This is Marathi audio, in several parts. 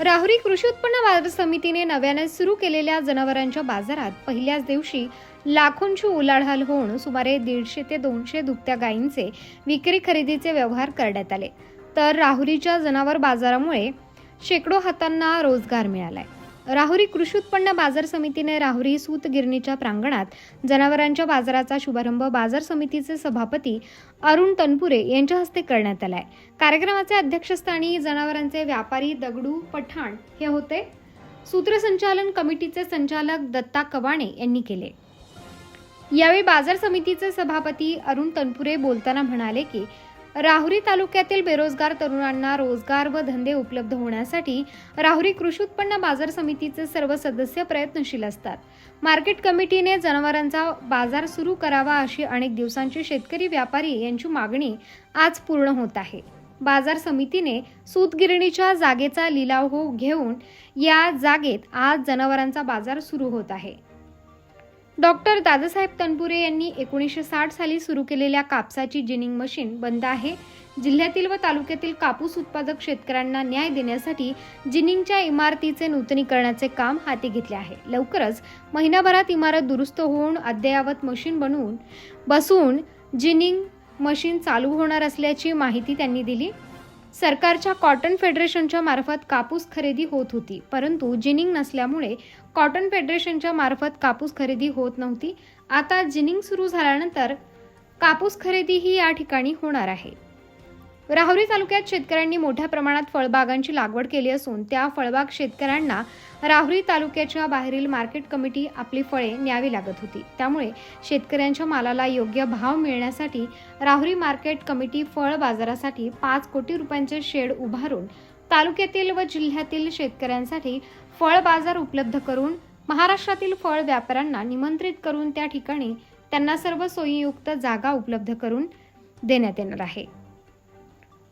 राहुरी कृषी उत्पन्न बाजार समितीने नव्याने सुरू केलेल्या जनावरांच्या बाजारात पहिल्याच दिवशी लाखोंची उलाढाल होऊन सुमारे दीडशे ते दोनशे दुभत्या गायींचे विक्री खरेदीचे व्यवहार करण्यात आले. तर राहुरीच्या जनावर बाजारामुळे शेकडो हातांना रोजगार मिळालाय. राहुरी कृषी उत्पन्न बाजार समितीने राहुरी सूत गिरणीच्या प्रांगणात जनावरांच्या बाजाराचा शुभारंभ बाजार समितीचे सभापती अरुण तनपुरे यांच्या हस्ते करण्यात आलाय. कार्यक्रमाचे अध्यक्षस्थानी जनावरांचे व्यापारी दगडू पठाण हे होते. सूत्रसंचालन कमिटीचे संचालक दत्ता कवाणे यांनी केले. यावेळी बाजार समितीचे सभापती अरुण तनपुरे बोलताना म्हणाले की राहुरी तालुक्यातील बेरोजगार तरुणांना रोजगार व धंदे उपलब्ध होण्यासाठी राहुरी कृषी उत्पन्न बाजार समितीचे सर्व सदस्य प्रयत्नशील असतात. मार्केट कमिटीने जनावरांचा बाजार सुरू करावा अशी अनेक दिवसांची शेतकरी व्यापारी यांची मागणी आज पूर्ण होत आहे. बाजार समितीने सूतगिरणीच्या जागेचा लिलाव हो घेऊन या जागेत आज जनावरांचा बाजार सुरू होत आहे. डॉक्टर दादासाहेब तनपुरे यांनी एकोणीसशे साठ साली सुरू केलेल्या कापसाची जिनिंग मशीन बंद आहे. जिल्ह्यातील व तालुक्यातील कापूस उत्पादक शेतकऱ्यांना न्याय देण्यासाठी जिनिंगच्या इमारतीचे नूतनीकरणाचे काम हाती घेतले आहे. लवकरच महिनाभरात इमारत दुरुस्त होऊन अद्ययावत मशीन बनवून बसवून जिनिंग मशीन चालू होणार असल्याची माहिती त्यांनी दिली. सरकारच्या कॉटन फेडरेशनच्या मार्फत कापूस खरेदी होत होती. परंतु जिनिंग नसल्यामुळे कॉटन फेडरेशनच्या मार्फत कापूस खरेदी होत नव्हती. आता जिनिंग सुरू झाल्यानंतर कापूस खरेदीही या ठिकाणी होणार आहे. राहुरी तालुक्यात शेतकऱ्यांनी मोठ्या प्रमाणात फळबागांची लागवड केली असून त्या फळबाग शेतकऱ्यांना राहुरी तालुक्याच्या बाहेरील मार्केट कमिटी आपली फळे न्यावी लागत होती. त्यामुळे शेतकऱ्यांच्या मालाला योग्य भाव मिळण्यासाठी राहुरी मार्केट कमिटी फळ बाजारासाठी पाच कोटी रुपयांचे शेड उभारून तालुक्यातील व जिल्ह्यातील शेतकऱ्यांसाठी फळ बाजार उपलब्ध करून महाराष्ट्रातील फळ व्यापाऱ्यांना निमंत्रित करून त्या ठिकाणी त्यांना सर्व सोयीयुक्त जागा उपलब्ध करून देण्यात येणार आहे.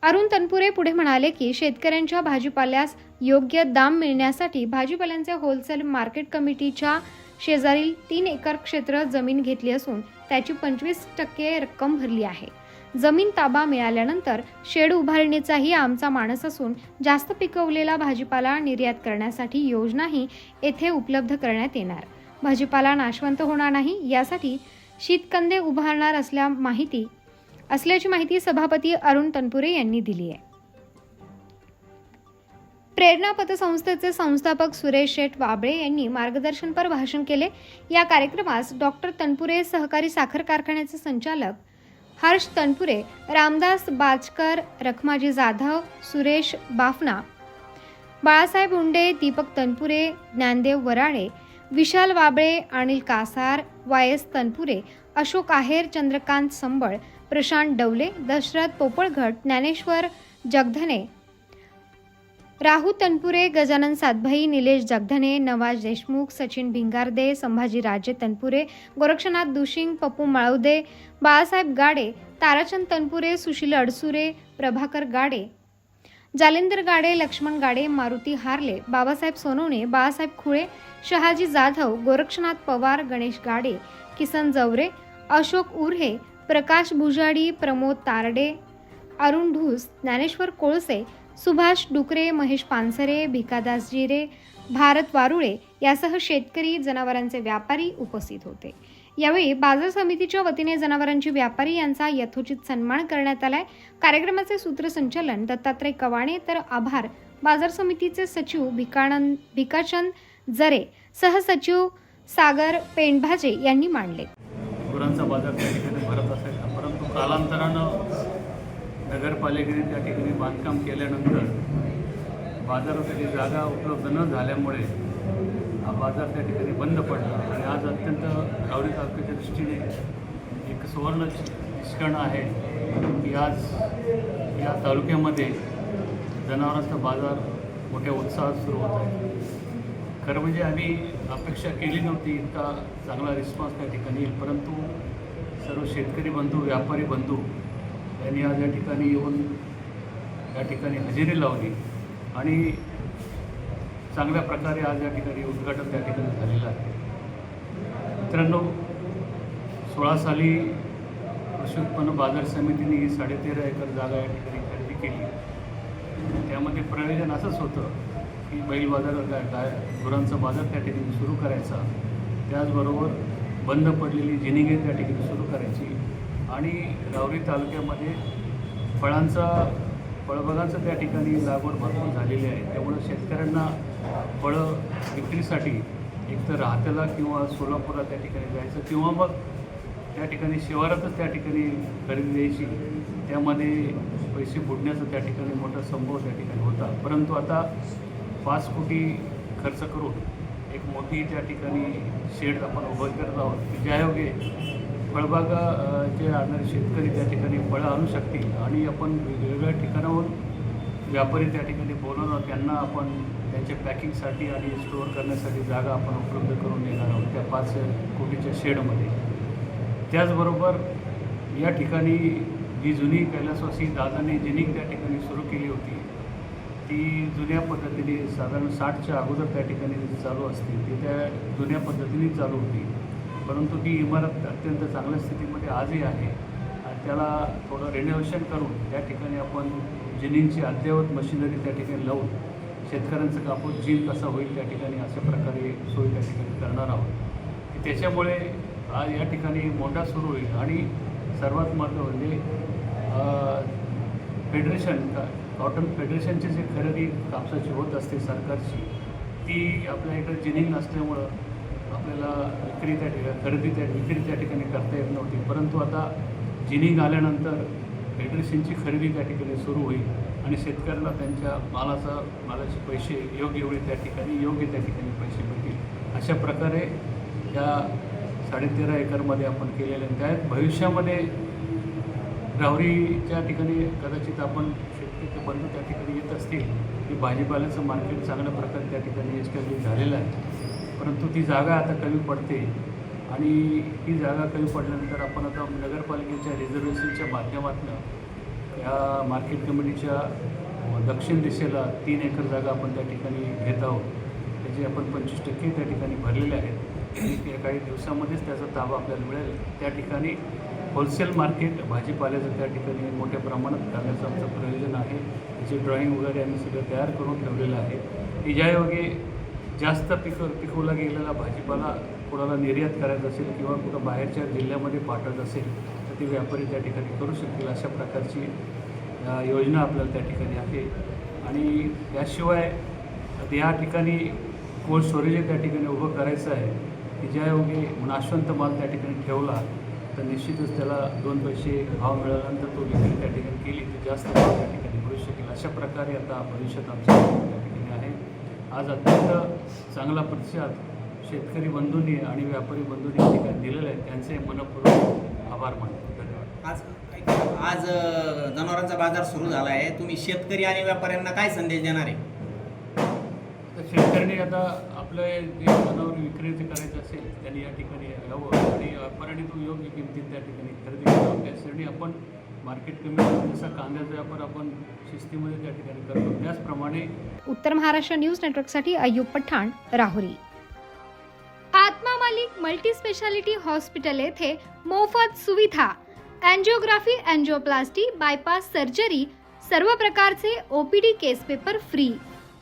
अरुण तनपुरे पुढे म्हणाले की शेतकऱ्यांच्या भाजीपाल्यास योग्य दाम मिळण्यासाठी भाजीपाल्यांचे होलसेल मार्केट कमिटीच्या शेजारील तीन एकर क्षेत्र जमीन घेतली असून त्याची पंचवीस टक्के रक्कम भरली आहे. जमीन ताबा मिळाल्यानंतर शेड उभारणीचाही आमचा मानस असून जास्त पिकवलेला भाजीपाला निर्यात करण्यासाठी योजनाही येथे उपलब्ध करण्यात येणार. भाजीपाला नाशवंत होणार नाही यासाठी शीतकंदे उभारणार असल्या माहिती असल्याची माहिती सभापती अरुण तनपुरे यांनी दिली आहे. प्रेरणा पतसंस्थेचे संस्थापक सुरेश शेठ वाबळे यांनी मार्गदर्शनपर भाषण केले. या कार्यक्रमास डॉक्टर तनपुरे सहकारी साखर कारखान्याचे संचालक हर्ष तनपुरे रामदास बाजकर रखमाजी जाधव सुरेश बाफना बाळासाहेब उंडे दीपक तनपुरे ज्ञानदेव वराळे विशाल वाबळे अनिल कासार वाय एस तनपुरे अशोक आहेर चंद्रकांत संबळ प्रशांत डवले दशरथ पोपळघट ज्ञानेश्वर जगधने राहू तनपुरे गजानन सातभाई निलेश जगधने नवाज देशमुख सचिन भिंगारदे संभाजी राजे तनपुरे गोरक्षनाथ दुशिंग पप्पू माळवदे बाळासाहेब गाडे ताराचंद तनपुरे सुशील अडसुरे प्रभाकर गाडे जालिंदर गाडे लक्ष्मण गाडे मारुती हार्ले बाबासाहेब सोनवणे बाळासाहेब खुळे शहाजी जाधव गोरक्षनाथ पवार गणेश गाडे किसन जवरे अशोक उर्हे प्रकाश भुजाडी प्रमोद तारडे अरुण ढूस ज्ञानेश्वर कोळसे सुभाष डुकरे महेश पानसरे भिकादास जिरे भारत वारुळे यासह शेतकरी जनावरांचे व्यापारी उपस्थित होते. यावेळी बाजार समितीच्या वतीने जनावरांची व्यापारी यांचा यथोचित सन्मान करण्यात आलाय. कार्यक्रमाचे सूत्रसंचालन दत्तात्रय कवाणे तर आभार. बाजार समितीचे सचिव भिकानंद भिकाचंद जरे सहसचिव सागर पेंडभाजे यांनी मांडले गुरांचा बाजार त्या ठिकाणी भरत असायचा परंतु कालांतरानं नगरपालिकेने त्या ठिकाणी बांधकाम केल्यानंतर बाजारासाठी जागा उपलब्ध न झाल्यामुळे हा बाजार त्या ठिकाणी बंद पडला. आणि आज अत्यंत रावरी तालुक्याच्या दृष्टीने एक सुवर्ण क्षण आहे की आज या तालुक्यामध्ये जनावरांचा बाजार मोठ्या उत्साहात सुरू होत आहे. खरं म्हणजे आम्ही अपेक्षा केली नव्हती इतका चांगला रिस्पॉन्स त्या ठिकाणी येईल. परंतु सर्व शेतकरी बंधू व्यापारी बंधू यांनी आज या ठिकाणी येऊन या ठिकाणी हजेरी लावली आणि चांगल्या प्रकारे आज या ठिकाणी उद्घाटन त्या ठिकाणी झालेलं आहे. मित्रांनो सोळा साली कृषी उत्पन्न बाजार समितीने ही साडेतेरा एकर जागा या ठिकाणी खरेदी केली. त्यामध्ये प्रयोजन असंच होतं की बैल बाजार काय गाय गुरांचा बाजार त्या ठिकाणी सुरू करायचा. त्याचबरोबर बंद पडलेली जिनिगे त्या ठिकाणी सुरू करायची. आणि रावरी तालुक्यामध्ये फळांचा फळबागांचं त्या ठिकाणी लागवड भरपूर झालेली आहे. त्यामुळं शेतकऱ्यांना फळं विक्रीसाठी एकतर राहत्याला किंवा सोलापूरला त्या ठिकाणी जायचं किंवा मग त्या ठिकाणी शिवारातच त्या ठिकाणी खरेदी द्यायची. त्यामध्ये पैसे बुडण्याचा त्या ठिकाणी मोठा संभव त्या ठिकाणी होता. परंतु आता पाच कोटी खर्च करून एक मोठी त्या ठिकाणी शेड आपण उभं करत आहोत की ज्यायोगे फळबागा जे आणणारे शेतकरी त्या ठिकाणी फळं आणू शकतील आणि आपण वेगवेगळ्या ठिकाणाहून व्यापारी त्या ठिकाणी बोलवणार त्यांना आपण त्यांच्या पॅकिंगसाठी आणि स्टोअर करण्यासाठी जागा आपण उपलब्ध करून देणार आहोत त्या पाच कोटीच्या शेडमध्ये. त्याचबरोबर या ठिकाणी जी जुनी कैलासवासी दादाने जिनिंग त्या ठिकाणी सुरू केली होती ती जुन्या पद्धतीने साधारण साठच्या अगोदर त्या ठिकाणी चालू असते. ती त्या जुन्या पद्धतीने चालू होती. परंतु ती इमारत अत्यंत चांगल्या स्थितीमध्ये आजही आहे. आणि त्याला थोडं रिनोव्हेशन करून त्या ठिकाणी आपण जिनिंगची अद्ययावत मशिनरी त्या ठिकाणी लावून शेतकऱ्यांचं कापूस जीन कसा होईल त्या ठिकाणी अशा प्रकारे सोय त्या ठिकाणी करणार आहोत. त्याच्यामुळे आज या ठिकाणी मोंडा सुरू होईल. आणि सर्वात महत्त्व म्हणजे फेडरेशन का कॉटन फेडरेशनची जी खरेदी कापसाची होत असते सरकारची ती आपल्या इकडे जिनिंग नसल्यामुळं आपल्याला विक्री त्या ठिकाणी खरेदी त्या विक्री त्या ठिकाणी करता येत नव्हती परंतु आता जिनिंग आल्यानंतर फेडरेशनची खरेदी त्या ठिकाणी सुरू होईल आणि शेतकऱ्यांना त्यांच्या मालाचा मालाचे पैसे योग्य वेळी त्या ठिकाणी योग्य त्या ठिकाणी पैसे मिळतील अशा प्रकारे या साडेतेरा एकरमध्ये आपण केलेले आहेत. त्यात भविष्यामध्ये राहुरीच्या ठिकाणी कदाचित आपण तिथे बंधू त्या ठिकाणी येत असतील की भाजीपाल्याचं मार्केट चांगल्या प्रकारे त्या ठिकाणी एस्टॅब्लिश झालेलं आहे. परंतु ती जागा आता कमी पडते. आणि ही जागा कमी पडल्यानंतर आपण आता नगरपालिकेच्या रिझर्वेशनच्या माध्यमातून या मार्केट कमिटीच्या दक्षिण दिशेला तीन एकर जागा आपण त्या ठिकाणी घेत आहोत. त्याचे आपण पंचवीस टक्के त्या ठिकाणी भरलेले आहेत. आणि काही दिवसामध्येच त्याचा ताबा आपल्याला मिळेल. त्या ठिकाणी होलसेल मार्केट भाजीपाल्याचं त्या ठिकाणी मोठ्या प्रमाणात करण्याचं आमचं प्रयोजन आहे. त्याची ड्रॉईंग वगैरे आम्ही सगळं तयार करून ठेवलेलं आहे. की ज्यायोगे जास्त पिक पिकवला गेलेला भाजीपाला कोणाला निर्यात करायचा असेल किंवा कुठं बाहेरच्या जिल्ह्यामध्ये पाठवत असेल तर ते व्यापारी त्या ठिकाणी करू शकतील. अशा प्रकारची योजना आपल्याला त्या ठिकाणी आहे. आणि त्याशिवाय आता या ठिकाणी कोल्ड स्टोरेज त्या ठिकाणी उभं करायचं आहे. की ज्यायोगे नाशवंत माल त्या ठिकाणी ठेवला तर निश्चितच त्याला दोन पैसे भाव मिळाल्यानंतर तो विक्री त्या ठिकाणी केली. तर जास्त भाव त्या ठिकाणी मिळू शकेल. अशा प्रकारे आता भविष्यात आमच्या त्या ठिकाणी आहे. आज अत्यंत चांगला प्रतिसाद शेतकरी बंधूंनी आणि व्यापारी बंधूंनी या ठिकाणी दिलेला आहे. त्यांचे मनपूर्वक आभार मानतो. धन्यवाद. आज आज जनावरांचा बाजार सुरू झाला आहे. तुम्ही शेतकरी आणि व्यापाऱ्यांना काय संदेश देणार आहे? तर शेतकऱ्यांनी आता आपलं जे जनावर विक्रेते करायचं असेल त्यांनी या ठिकाणी यावं आणि व्यापाऱ्यांनी तो योग्य किमतीत त्या ठिकाणी खरेदी करावं त्यासाठी आपण मार्केट कमी जसा कांद्याचा व्यापार आपण शिस्तीमध्ये त्या ठिकाणी करतो. त्याचप्रमाणे उत्तर महाराष्ट्र न्यूज नेटवर्कसाठी Ayyub Pathan Rahuri. Atma Malik multi speciality hospital येथे मोफत सुविधा अँजिओग्राफी अँजिओप्लास्टी बायपास सर्जरी सर्व प्रकारचे OPD case paper free